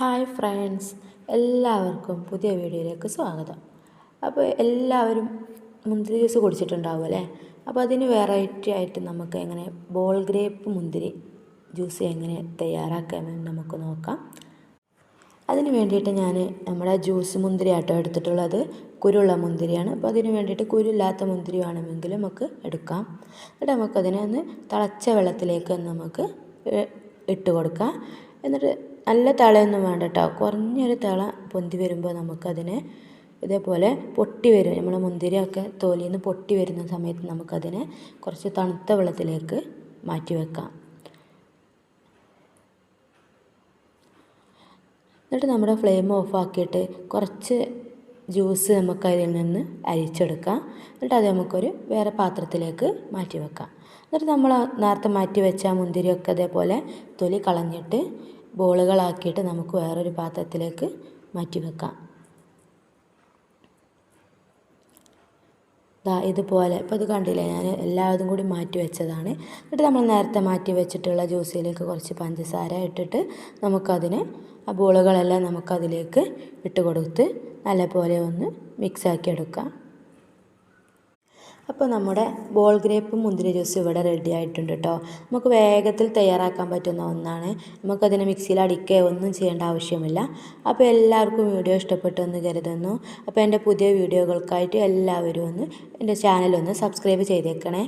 Hi friends എല്ലാവർക്കും പുതിയ വീഡിയോയിലേക്ക് സ്വാഗതം. അപ്പോൾ എല്ലാവരും മുന്തിരി ജ്യൂസ് കുടിച്ചിട്ടുണ്ടാവും അല്ലേ? അപ്പോൾ അതിന് വെറൈറ്റി ആയിട്ട് നമുക്ക് എങ്ങനെ ബോൾ ഗ്രേപ്പ് മുന്തിരി ജ്യൂസ് എങ്ങനെ തയ്യാറാക്കാമെന്ന് നമുക്ക് നോക്കാം. അതിന് വേണ്ടിയിട്ട് ഞാൻ നമ്മുടെ ജ്യൂസ് മുന്തിരി ആട്ടോ എടുത്തിട്ടുള്ളത്. കുരുള്ള മുന്തിരിയാണ്. അപ്പോൾ അതിന് വേണ്ടിയിട്ട് കുരുല്ലാത്ത മുന്തിരി വേണമെങ്കിൽ നമുക്ക് എടുക്കാം. എന്നിട്ട് നമുക്കതിനെ ഒന്ന് തിളച്ച വെള്ളത്തിലേക്ക് നമുക്ക് ഇട്ട് കൊടുക്കാം. എന്നിട്ട് നല്ല തിളയൊന്നും വേണ്ട കേട്ടോ കുറഞ്ഞൊരു തിള പൊന്തി വരുമ്പോൾ നമുക്കതിനെ ഇതേപോലെ പൊട്ടി വരും. നമ്മൾ മുന്തിരിയൊക്കെ തോലിൽ നിന്ന് പൊട്ടി വരുന്ന സമയത്ത് നമുക്കതിനെ കുറച്ച് തണുത്ത വെള്ളത്തിലേക്ക് മാറ്റി വെക്കാം. എന്നിട്ട് നമ്മുടെ ഫ്ലെയിം ഓഫാക്കിയിട്ട് കുറച്ച് ജ്യൂസ് നമുക്ക് അതിൽ നിന്ന് അരിച്ചെടുക്കാം. എന്നിട്ട് അത് നമുക്കൊരു വേറെ പാത്രത്തിലേക്ക് മാറ്റി വെക്കാം. എന്നിട്ട് നമ്മൾ നേരത്തെ മാറ്റി വെച്ച മുന്തിരിയൊക്കെ അതേപോലെ തൊലി കളഞ്ഞിട്ട് ബോളുകളാക്കിയിട്ട് നമുക്ക് വേറൊരു പാത്രത്തിലേക്ക് മാറ്റി വെക്കാം ദാ ഇതുപോലെ ഇപ്പോൾ ഇത് കണ്ടില്ലേ ഞാൻ എല്ലാതും കൂടി മാറ്റി വെച്ചതാണ്. എന്നിട്ട് നമ്മൾ നേരത്തെ മാറ്റി വെച്ചിട്ടുള്ള ജ്യൂസിലേക്ക് കുറച്ച് പഞ്ചസാര ഇട്ടിട്ട് നമുക്കതിന് ആ ബോളുകളെല്ലാം നമുക്കതിലേക്ക് ഇട്ട് കൊടുത്ത് നല്ലപോലെ ഒന്ന് മിക്സാക്കി എടുക്കാം അപ്പോൾ നമ്മുടെ ബോൾ ഗ്രേപ്പ് മുന്തിരി ജ്യൂസ് ഇവിടെ റെഡി ആയിട്ടുണ്ട് കേട്ടോ നമുക്ക് വേഗത്തിൽ തയ്യാറാക്കാൻ പറ്റുന്ന ഒന്നാണ്. നമുക്കതിനെ മിക്സിയിൽ അടിക്കുകയോ ഒന്നും ചെയ്യേണ്ട ആവശ്യമില്ല. അപ്പോൾ എല്ലാവർക്കും വീഡിയോ ഇഷ്ടപ്പെട്ടു എന്ന് കരുതുന്നു. അപ്പോൾ എന്റെ പുതിയ വീഡിയോകൾക്കായിട്ട് എല്ലാവരും ഒന്ന് എന്റെ ചാനലൊന്ന് സബ്സ്ക്രൈബ് ചെയ്തേക്കണേ.